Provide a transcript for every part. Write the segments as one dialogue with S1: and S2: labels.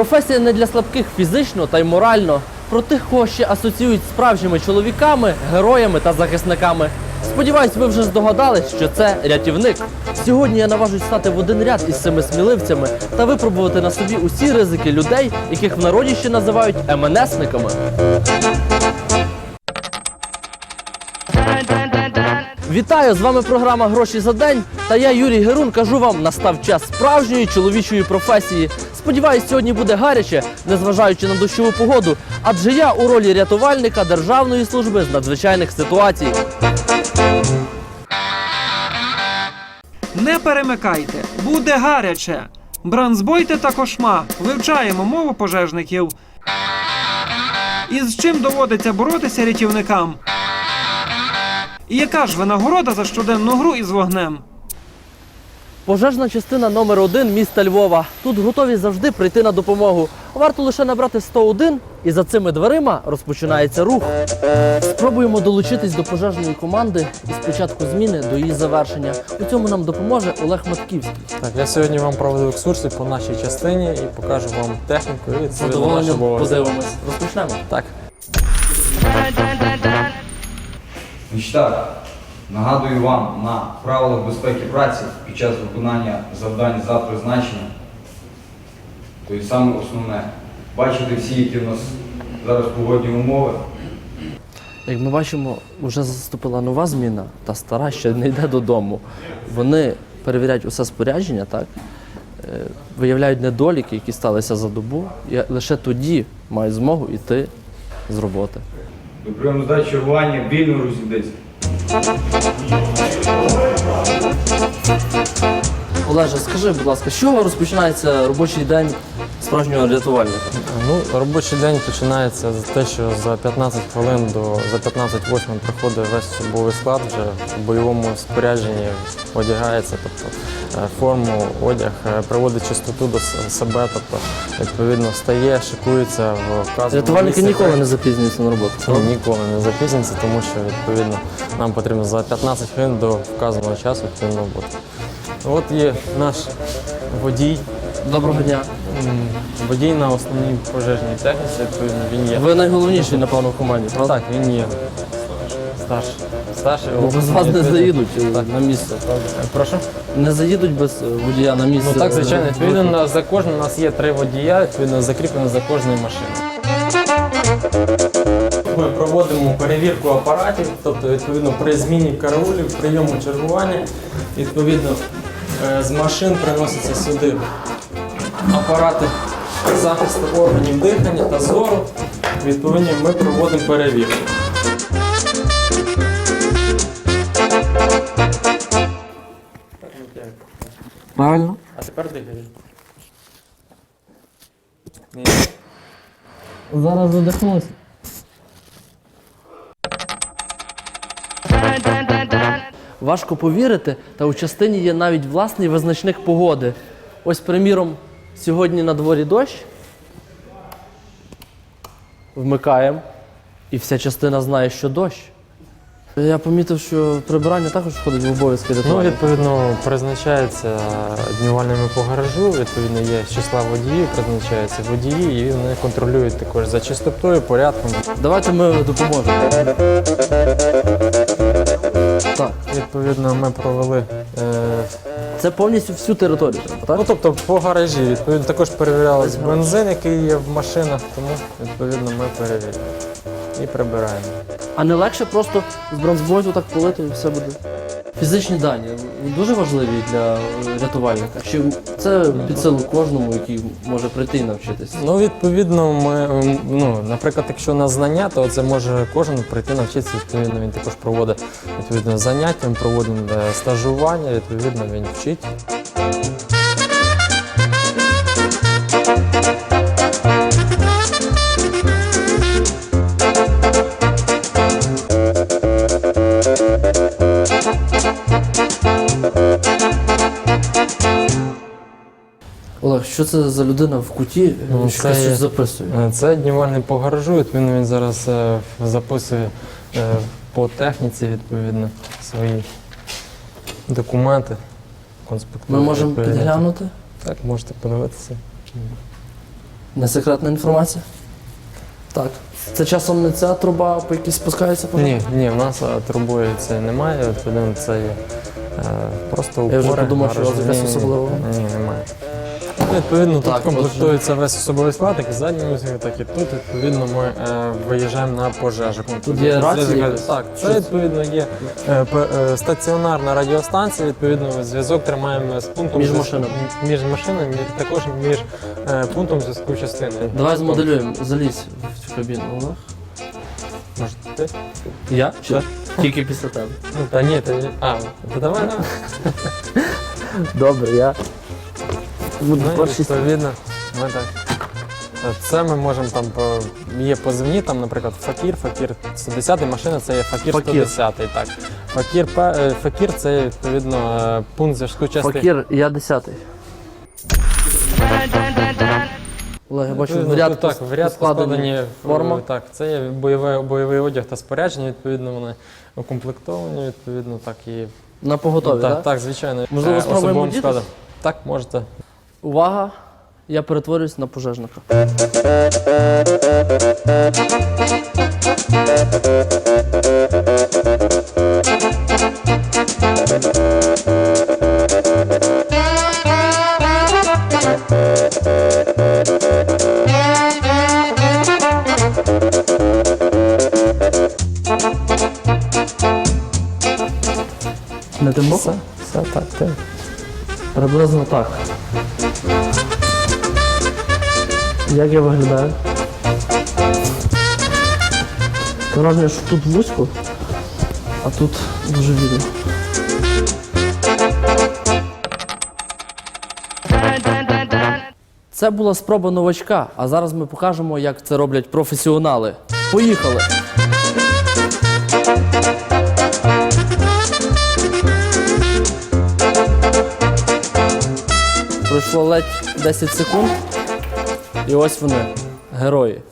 S1: Професія не для слабких фізично та й морально. Про тих, кого ще асоціюють справжніми чоловіками, героями та захисниками. Сподіваюсь, ви вже здогадались, що це рятівник. Сьогодні я наважусь стати в один ряд із цими сміливцями та випробувати на собі усі ризики людей, яких в народі ще називають МНСниками. Вітаю! З вами програма Гроші за день. Та я, Юрій Герун, кажу вам, настав час справжньої чоловічої професії. Сподіваюсь, сьогодні буде гаряче, незважаючи на дощову погоду, адже я у ролі рятувальника Державної служби з надзвичайних ситуацій.
S2: Не перемикайте, буде гаряче. Бранзбойте та кошма. Вивчаємо мову пожежників. І з чим доводиться боротися рятівникам? І яка ж винагорода за щоденну гру із вогнем?
S1: Пожежна частина номер 1 міста Львова. Тут готові завжди прийти на допомогу. Варто лише набрати 101 і за цими дверима розпочинається рух. Спробуємо долучитись до пожежної команди із початку зміни до її завершення. У цьому нам допоможе Олег Матківський.
S3: Так, я сьогодні вам проведу екскурсію по нашій частині і покажу вам техніку і
S1: З
S3: відповідно наші
S1: подивимось. Розпочнемо.
S3: Так.
S4: Значить так, нагадую вам на правилах безпеки праці під час виконання завдань за призначенням. Тобто саме основне, бачите всі, які в нас зараз погодні умови.
S1: Як ми бачимо, вже заступила нова зміна, та стара ще не йде додому. Вони перевіряють усе спорядження, так? е, виявляють недоліки, які сталися за добу, і лише тоді мають змогу йти з роботи.
S4: До прийому здачі чергування вільно розійдеться.
S1: Олеже, скажи, будь ласка, з чого розпочинається робочий день справжнього рятувальника?
S3: Ну, робочий день починається з те, що за 15 хвилин до за 15-8 приходить весь особовий склад вже в бойовому спорядженні одягається, тобто форму, одяг, е, приводить чистоту до себе, тобто відповідно встає, шикується в вказаному
S1: Рятувальники
S3: місці.
S1: ніколи не запізнюються на роботу.
S3: Ні, ніколи не запізниться, тому що відповідно нам потрібно за 15 хвилин до вказаного часу відповідно бути. От є наш водій,
S1: Доброго дня.
S3: водій на основній пожежній техніці, відповідно, він є.
S1: Ви найголовніший, напевно, в команді, правда?
S3: Так, він є старший. Старший.
S1: Бо без вас не заїдуть е, на місце.
S3: Прошу?
S1: Не заїдуть без е, водія на місце.
S3: Ну так, звичайно,
S1: Е,
S3: відповідно за кожним у нас є три водія, відповідно закріплено за кожною машиною. Ми проводимо перевірку апаратів, тобто відповідно при зміні караулів, прийому чергування, відповідно з машин приносяться сюди апарати захисту органів дихання та зору. Відповідно, ми проводимо перевірку. Тепер.
S1: Зараз задихнувся. Важко повірити, та у частині є навіть власний визначник погоди. Ось, приміром, сьогодні на дворі дощ. Вмикаємо, і вся частина знає, що дощ. Я помітив, що прибирання також входить в обов'язки
S3: Ну,
S1: рятувальника.
S3: відповідно, призначається днювальними по гаражу, відповідно, є з числа водіїв, призначаються водії, і вони контролюють також за чистотою, порядком.
S1: Давайте ми допоможемо. Так,
S3: Відповідно, ми провели. Е,
S1: це повністю всю територію, треба, так?
S3: ну, тобто по гаражі, відповідно, також перевірялись бензин, який є в машинах, тому відповідно ми перевіряємо і прибираємо.
S1: А не легше просто з бронзбойду так полити і все буде. Фізичні дані дуже важливі для е, рятувальника. Чи це під силу кожному, який може прийти і навчитися?
S3: Ну, відповідно, ми, ем, ну, наприклад, якщо на знання, то це може кожен прийти навчитися. Відповідно, він також проводить відповідно заняття, він проводить е, стажування, відповідно, він вчить.
S1: Що це за людина в куті,
S3: Ну,
S1: що
S3: це
S1: щось записує?
S3: Е, Це днівальний по гаражу, відповідно, він зараз е, записує е, по техніці, відповідно, свої документи.
S1: Ми можемо підглянути.
S3: Так, можете подивитися.
S1: Не секретна інформація? Так. Це часом не ця труба, по якій спускається пожежа?
S3: Ні, ні, в нас е, трубою це немає, відповідно, це є е, просто упори.
S1: Я вже подумав, що у вас якась особлива.
S3: Ні, немає. Відповідно,
S1: Так,
S3: тут комплектується весь особовий склад, як і задній музик, так і тут. Відповідно, ми е, виїжджаємо на пожежу.
S1: Тут є рація
S3: Так, це відповідно є е, п- е, стаціонарна радіостанція. Відповідно, зв'язок тримаємо з пунктом
S1: Між
S3: зв'язку-
S1: машинами.
S3: Між машинами, мі- також між е, пунктом зв'язку частини.
S1: Давай змоделюємо, залізь в цю кабіну.
S3: Може, ти?
S1: Я? Чи тільки після тебе?
S3: Ну, та ні, ні. А, то давай, давай.
S1: Добре, я. Буду
S3: Ну,
S1: перший.
S3: відповідно, ми так. Це ми можемо там по є позивні, там, наприклад, факір, факір 110 машина, це є факір,
S1: Факір.
S3: 110 так. Факір, е, факір це відповідно е, пункт зв'язку частини.
S1: Факір, я десятий. Олег, я бачу, в ряд,
S3: так, в ряд складені
S1: форма.
S3: е, Так, це є бойове, бойовий одяг та спорядження, відповідно, вони укомплектовані, відповідно, так і.
S1: на поготові,
S3: так,
S1: так?
S3: так, звичайно.
S1: Можливо, спробуємо діти?
S3: Так, можете.
S1: Увага! Я перетворююсь на пожежника. Не тим
S3: Все, все так, так.
S1: Приблизно так. Як я виглядаю? Враження, що тут вузько, а тут дуже вільно. Це була спроба новачка, а зараз ми покажемо, як це роблять професіонали. Поїхали! Пройшло ледь 10 секунд. І ось вони, герої.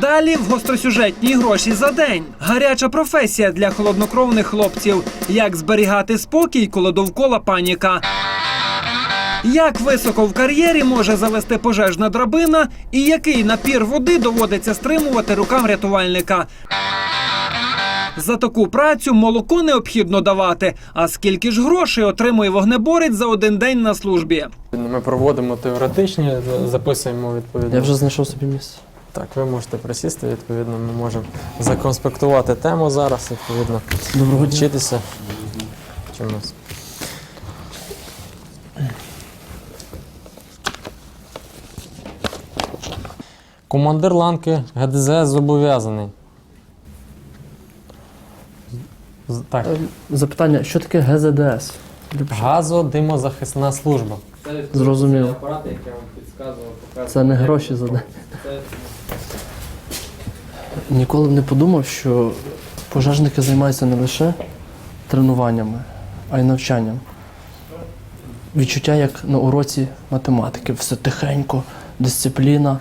S2: Далі в гостросюжетній гроші за день. Гаряча професія для холоднокровних хлопців. Як зберігати спокій, коли довкола паніка. Як високо в кар'єрі може завести пожежна драбина, і який напір води доводиться стримувати рукам рятувальника. За таку працю молоко необхідно давати. А скільки ж грошей отримує вогнеборець за один день на службі?
S3: Ми проводимо теоретичні, записуємо відповідно.
S1: Я вже знайшов собі місце.
S3: Так, ви можете присісти, відповідно, ми можемо законспектувати тему зараз, відповідно,
S1: Доброго дня.
S3: вчитися чомусь. Командир ланки ГДЗ зобов'язаний. З- Так,
S1: Е, Запитання, що таке ГЗДС?
S3: газодимозахисна служба.
S1: Зрозуміло.
S3: Апарати, які я вам підказував,
S1: Це не гроші за день. Ніколи б не подумав, що пожежники займаються не лише тренуваннями, а й навчанням. Відчуття як на уроці математики. Все тихенько, дисципліна.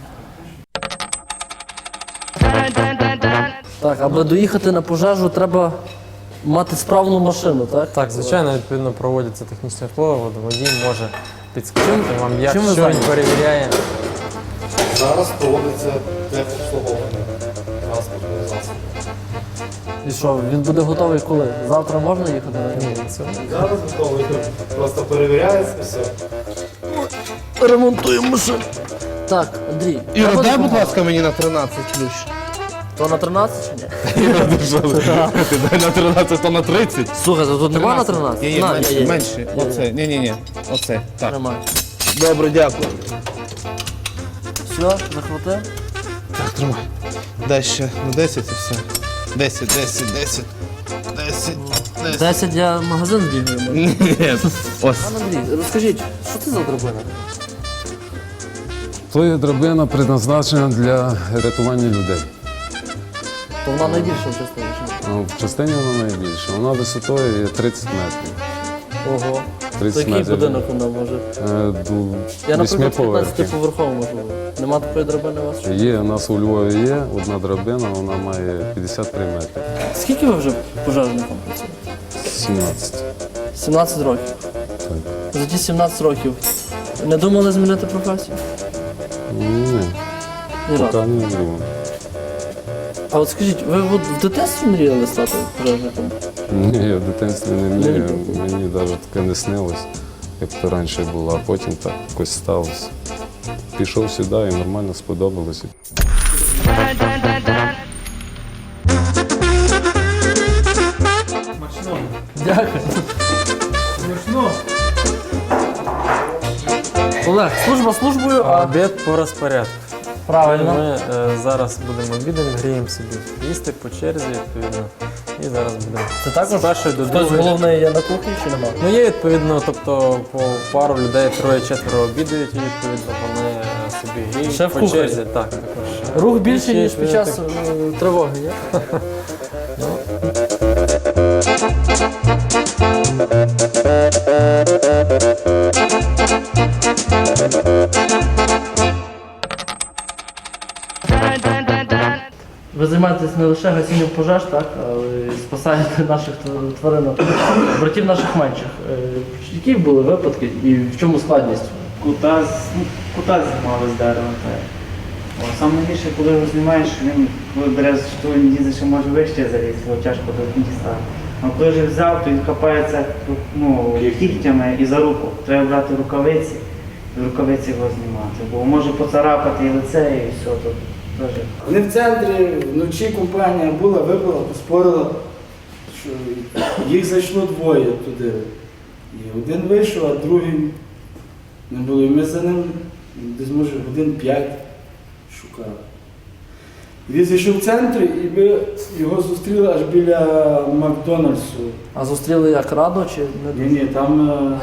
S1: Так, аби доїхати на пожежу, треба мати справну машину, так?
S3: Так, звичайно, відповідно проводяться технічні впливи, водій може підсказати вам, як
S1: чим ви
S3: що він
S1: зайняті?
S3: перевіряє.
S5: Зараз проводиться техобслуговування транспортного засобу.
S1: І що, він буде готовий коли? Завтра можна їхати на ньому?
S5: Зараз готовий, просто перевіряється все.
S1: Ремонтуємо машину. Так, Андрій.
S6: Іра,
S1: треба
S6: дай, будь ласка, мені на 13 ключ.
S1: То на 13 чи ні?
S6: Ти дай на 13, то на 30.
S1: Слухай, то тут нема на 13?
S6: Ні, ні,
S1: На,
S6: менше,
S1: є, є.
S6: менше. Оце, ні, ні, ні. Оце, так.
S1: Тримай.
S6: Добре, дякую.
S1: Все, захватив?
S6: Так, тримай. Дай ще на 10 і все. 10, 10, 10. 10, 10.
S1: 10 я в магазин може.
S6: Ні, ось.
S1: Пан Андрій, розкажіть, що це за драбина?
S7: То є драбина предназначена для рятування людей.
S1: То вона найбільша частина. чи ні?
S7: Ну, В частині вона найбільша. Вона висотою є 30 метрів.
S1: Ого. То
S7: 30
S1: який
S7: метрів.
S1: будинок вона може?
S7: Е, ду-
S1: Я, наприклад,
S7: Восьмиповерхів.
S1: 15-поверховий можливо. Нема такої драбини у вас?
S7: Є, у нас у Львові є одна драбина, вона має 53 метри.
S1: Скільки ви вже пожежником працюєте?
S7: 17.
S1: 17 років.
S7: Так.
S1: За ті 17 років Не думали змінити професію?
S7: Ні,
S1: Ні разу.
S7: поки не думав.
S1: А от скажіть, ви от в дитинстві мріяли стати пожежником?
S7: Ні, я в дитинстві не мріяв, мені навіть таке не снилось, як то раніше було, а потім так якось сталося. Пішов сюди і нормально сподобалося.
S1: Дякую. Олег, служба службою, а
S3: Обід по розпорядку.
S1: Правильно.
S3: Ми е, зараз будемо обідати, гріємо собі їсти по черзі, відповідно. І зараз будемо.
S1: Це також
S3: з першої до
S1: хтось
S3: другої.
S1: головний є на кухні чи нема?
S3: Ну є відповідно, тобто по пару людей, троє-четверо обідають, і відповідно вони е, собі гріють по
S1: Шеф-кухар.
S3: черзі. Так, також.
S1: Рух більше, ніж під час е, тривоги, ні? Ви займаєтесь не лише гасінням пожеж, так, але спасаєте наших тв- тваринок, братів наших менших. Е, Які були випадки і в чому складність?
S8: Кута, ну, кута знімали з дерева. Так. О, саме гірше, коли його знімаєш, він коли бере що дізе, що може вище залізти, його тяжко до дістати. А коли вже взяв, то він хапається ну, кігтями і за руку. Треба брати рукавиці, і рукавиці його знімати. Бо може поцарапати і лице, і все тут.
S9: Вони в центрі вночі компанія була, випила, поспорила, що їх зайшло двоє туди. І один вийшов, а другий не було. І ми за ним десь може годин п'ять шукали. Він зайшов в центр і ми його зустріли аж біля Макдональдсу.
S1: А зустріли як радо чи не
S9: Ні, ні, там е,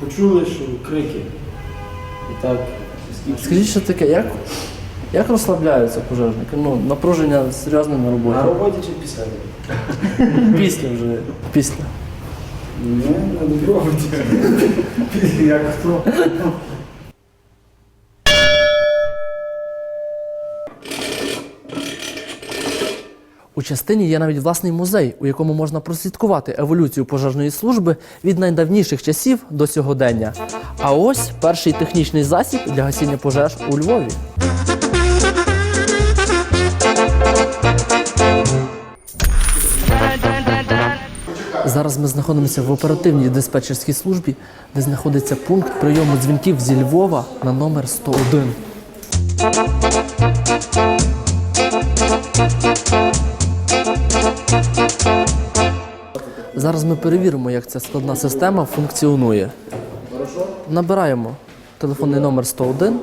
S9: почули, що крики. І так,
S1: Скажіть, що таке, як, як розслабляються пожежники? Ну, напруження серйозне на роботі.
S9: на роботі чи після?
S1: Після вже. Після.
S9: Ні, на доброході. Як хто?
S1: У частині є навіть власний музей, у якому можна прослідкувати еволюцію пожежної служби від найдавніших часів до сьогодення. А ось перший технічний засіб для гасіння пожеж у Львові. Зараз ми знаходимося в оперативній диспетчерській службі, де знаходиться пункт прийому дзвінків зі Львова на номер 101. Зараз ми перевіримо, як ця складна система функціонує. Набираємо телефонний номер 101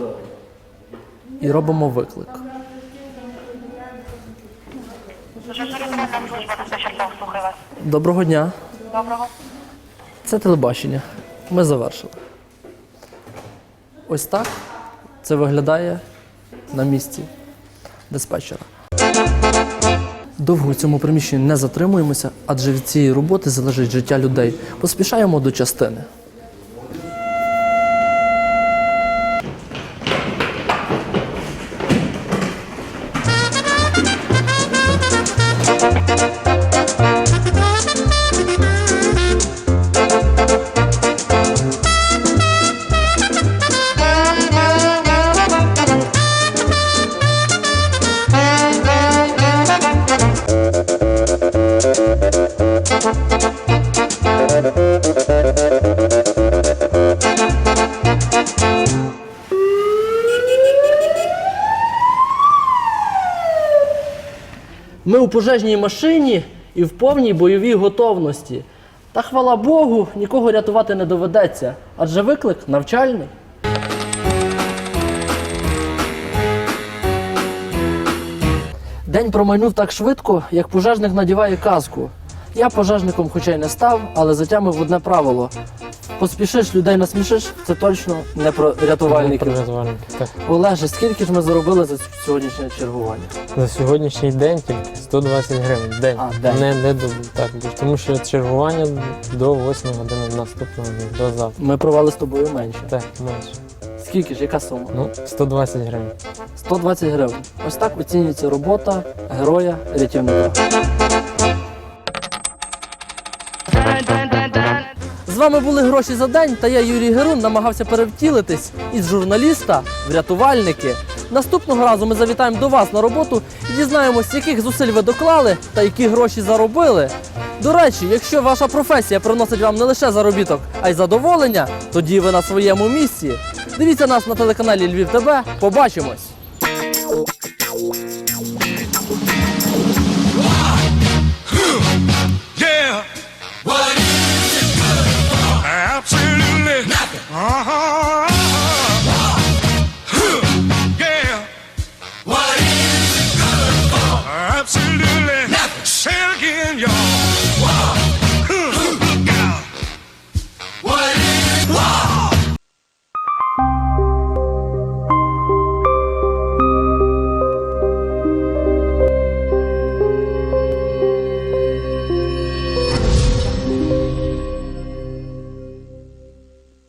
S1: і робимо виклик. Доброго дня.
S10: Доброго.
S1: Це телебачення. Ми завершили. Ось так це виглядає на місці диспетчера. Довго у цьому приміщенні не затримуємося, адже від цієї роботи залежить життя людей. Поспішаємо до частини. Ми у пожежній машині і в повній бойовій готовності. Та хвала Богу, нікого рятувати не доведеться, адже виклик навчальний. День промайнув так швидко, як пожежник надіває каску. Я пожежником хоча й не став, але затямив одне правило: поспішиш, людей насмішиш, це точно не про рятувальників.
S3: Рятувальники. Так.
S1: Олеже, скільки ж ми заробили за сьогоднішнє чергування?
S3: За сьогоднішній день тільки 120 гривень. в День.
S1: А, день.
S3: Не, не до так, тому що чергування до 8 години наступного дня, до завтра.
S1: Ми провели з тобою менше.
S3: Так, менше.
S1: Скільки ж, яка сума?
S3: Ну, 120 гривень.
S1: 120 гривень. Ось так оцінюється робота героя рятівника. Вами були гроші за день, та я, Юрій Герун, намагався перевтілитись із журналіста в рятувальники. Наступного разу ми завітаємо до вас на роботу і дізнаємось, яких зусиль ви доклали та які гроші заробили. До речі, якщо ваша професія приносить вам не лише заробіток, а й задоволення, тоді ви на своєму місці. Дивіться нас на телеканалі Львів ТБ. Побачимось!